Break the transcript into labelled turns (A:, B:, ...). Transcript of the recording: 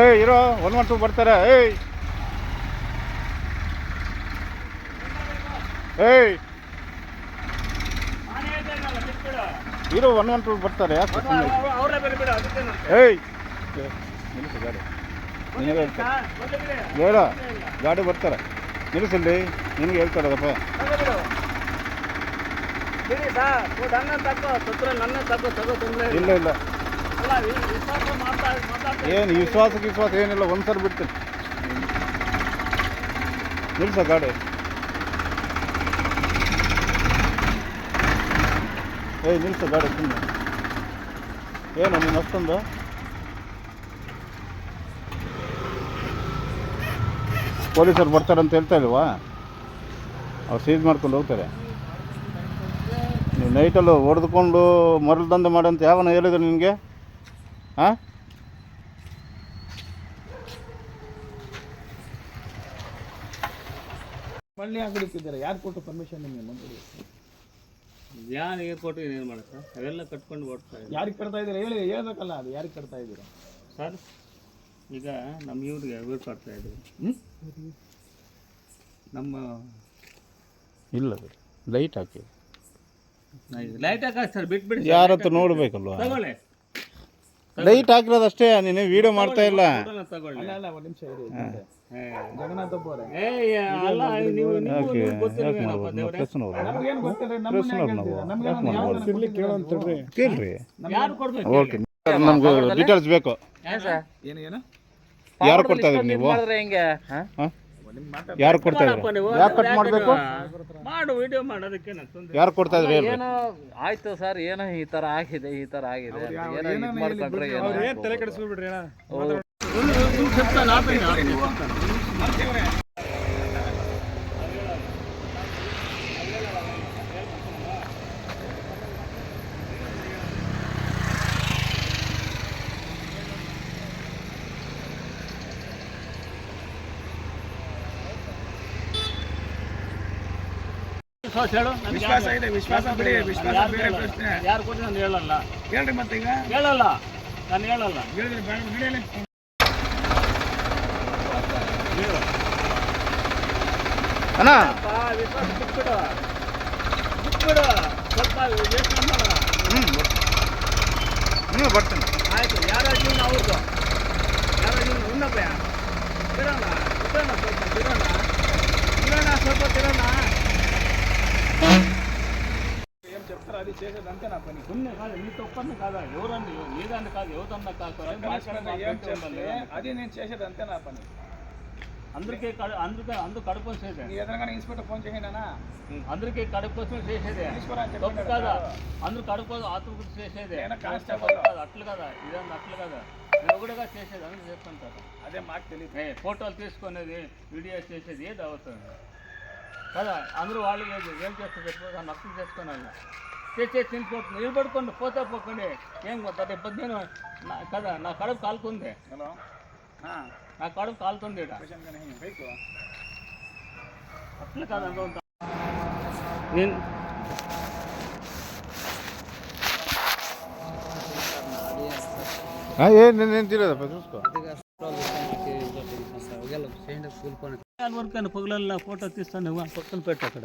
A: ಏಯ್ ಇರೋ one one to ಬರ್ತಾರೆ. ಏಯ್. ಏಯ್. ಇರೋ ಒನ್ ಒನ್ ಟು ಬರ್ತಾರೆ ಯಾಕೆ. ಏಯ್. ನಿಲ್ಲಿಸು ಗಾಡಿ. ನಿನಗೆ
B: ಬಿಡಿ.
A: ಗಾಡಿ ಬರ್ತಾರೆ. ನಿಲ್ಲಿಸಲ್ಲಿ ನಿನಗೆ ಹೇಳ್ತಾರದಪ್ಪ
B: ಇಲ್ಲ.
A: ಇಲ್ಲ. ಏನು ವಿಶ್ವಾಸ ವಿಶ್ವಾಸ ಏನಿಲ್ಲ ಒಂದು ಬಿಡ್ತೀನಿ. ನಿಲ್ಸ ಗಾಡಿ. ಏಯ್, ನಿಲ್ಸ ಗಾಡಿ ಸುಮ್ಮನೆ ಏನು, ನೀನು ಅಷ್ಟೊಂದು? ಪೊಲೀಸರು ಬರ್ತಾರೆ ಅಂತ ಹೇಳ್ತಾ ಇಲ್ವಾ? ಅವ್ರು ಸೀಸ್ ಮಾಡ್ಕೊಂಡು ಹೋಗ್ತಾರೆ. ನೀವು ನೈಟಲ್ಲೂ ಹೊಡೆದುಕೊಂಡು ಮರಳು ದಂಧೆ ಮಾಡಂತ ಯಾವನ ಹೇಳಿದ್ರು ನಿನಗೆ? ಹಾಂ
C: ಮಳ್ಳಿ ಹಾಕಲಿಕ್ಕಿದ್ದಾರೆ ಯಾರು ಕೊಟ್ಟು ಪರ್ಮಿಷನ್ ನಿಮಗೆ ಮಂತ್ರಿ
B: ಯಾರು ಕೊಟ್ಟು ಏನು ಮಾಡುತ್ತೆ? ಅವೆಲ್ಲ ಕಟ್ಕೊಂಡು ಓಡ್ತಾ ಇದ್ದಾರೆ.
C: ಯಾರಿಗೆ ಕಟ್ತಾ ಇದ್ದೀರಾ? ಹೇಳಿ ಹೇಳ್ಬೇಕಲ್ಲ ಅದು. ಯಾರಿಗೆ ಕಟ್ತಾ ಇದ್ದೀರಾ?
B: ಸರ್ ಈಗ ನಮ್ಮ ಇವ್ರಿಗೆ ವೇಟ್ ಮಾಡ್ತಾ ಇದ್ದೀವಿ.
C: ಹ್ಞೂ
B: ನಮ್ಮ
A: ಇಲ್ಲ ಲೈಟ್ ಹಾಕಿ.
B: ಲೈಟ್ ಹಾಕಿ ಸರ್ ಬಿಟ್ಬಿಡಿ
A: ಯಾರ ಹತ್ರ ನೋಡ್ಬೇಕಲ್ವಾ?
B: ತಗೊಳ್ಳಿ.
A: ಲೈಟ್ ಹಾಕಿರೋದು ಅಷ್ಟೇ ನೀನು ವಿಡಿಯೋ ಮಾಡ್ತಾ ಇಲ್ಲ? ಕೇಳ್ರಿ.
B: ಯಾರು ಕೊಡ್ಬೇಕು?
A: ಓಕೆ. ನಮ್ಗೆ ಡೀಟೇಲ್ಸ್ ಬೇಕು.
C: ಏನು ಏನು
A: ಯಾರು ಕೊಡ್ತಾ ಇದ್ರಿ ನೀವು? ಹಾಂ? ಯಾರು ಕೊಡ್ತಾ ಇದ್ರಿ
B: ನೀವು
A: ಯಾಕೆ ಕಟ್ ಮಾಡಬೇಕು
B: ಮಾಡು ವಿಡಿಯೋ ಮಾಡೋದಕ್ಕೆ
A: ಯಾರು ಕೊಡ್ತಾ ಇದ್ರಿ
D: ಏನೋ ಆಯ್ತು ಸರ್ ಏನೋ ಈ ತರ ಆಗಿದೆ ಈ ತರ ಆಗಿದೆ ಏನೋ ಇದ್ ಮಾಡ್ಕೊಂಡ್ರೆ ಏನೋ ಹೌದು.
B: ವಿಶ್ವಾಸ ಹೇಳು? ನನಗೆ
C: ವಿಶ್ವಾಸ ಇದೆ ವಿಶ್ವಾಸ ಬಿಡಿ ವಿಶ್ವಾಸ
B: ಯಾರು
C: ಬೇರೆ ಪ್ರಶ್ನೆ.
B: ಯಾರು ಕೂಡ ನಾನು ಹೇಳಲ್ಲ.
C: ಹೇಳ್ರಿ ಮತ್ತೆ ಈಗ
B: ಹೇಳಲ್ಲ. ನಾನು ಹೇಳಲ್ಲ.
C: ಹೇಳಿದ್ರೆ ಬೇಡ
A: ಅಣ್ಣ.
B: ವಿಶ್ವಾಸ ಬಿಟ್ಬಿಡು ಬಿಟ್ಬಿಡು ಸ್ವಲ್ಪ ಯೋಚನೆ ಮಾಡ.
A: ಹ್ಞೂ ಹ್ಞೂ ಬರ್ತೀನಿ.
C: అది చేసేది అంతే నా పని.
B: సున్నే కాదు నీ తప్పని కాదా ఎవరన్నా నీదాన్ని కాదు ఎవరన్నా కాదు
C: అది నేను చేసేది అంతే నా పని.
B: అందరికీ కడు అందుకే అందుకు కడుపు వచ్చేదే
C: నీ ఎదురుగానే ఇన్స్పెక్టర్ ఫోన్ చేయండినా
B: అందరికీ కడుపు కోసం చేసేదే. తప్పు కాదా? అందరూ కడుపు ఆతుకు చేసేదే. కాదు అట్లు కదా? ఇదన్నా అట్లు కదా? నేను ఒకటిగా చేసేది అని చెప్తుంటారు.
C: అదే మాకు తెలియదు
B: ఫోటోలు తీసుకునేది వీడియోస్ చేసేది ఏది అవుతుంది. కదా? అందరూ వాళ్ళు ఏం చేస్తారు? చెప్పు దాన్ని అర్థం తెచ్చే తింటుకోండి నిలబడుకోండి పోతా పోకండి. ఏం పెద్ద ఇబ్బంది కదా నా కడుపు కాలుతుంది.
C: హలో.
B: నా కడుపు కాలుతుంది అట్లా కాదు నేను
A: ఏ నేను తీరేదప్ప చూసుకో.
B: కూలిపోయిన పొగలలో ఫోటో తీస్తాను పక్కన పెట్టు అక్కడ.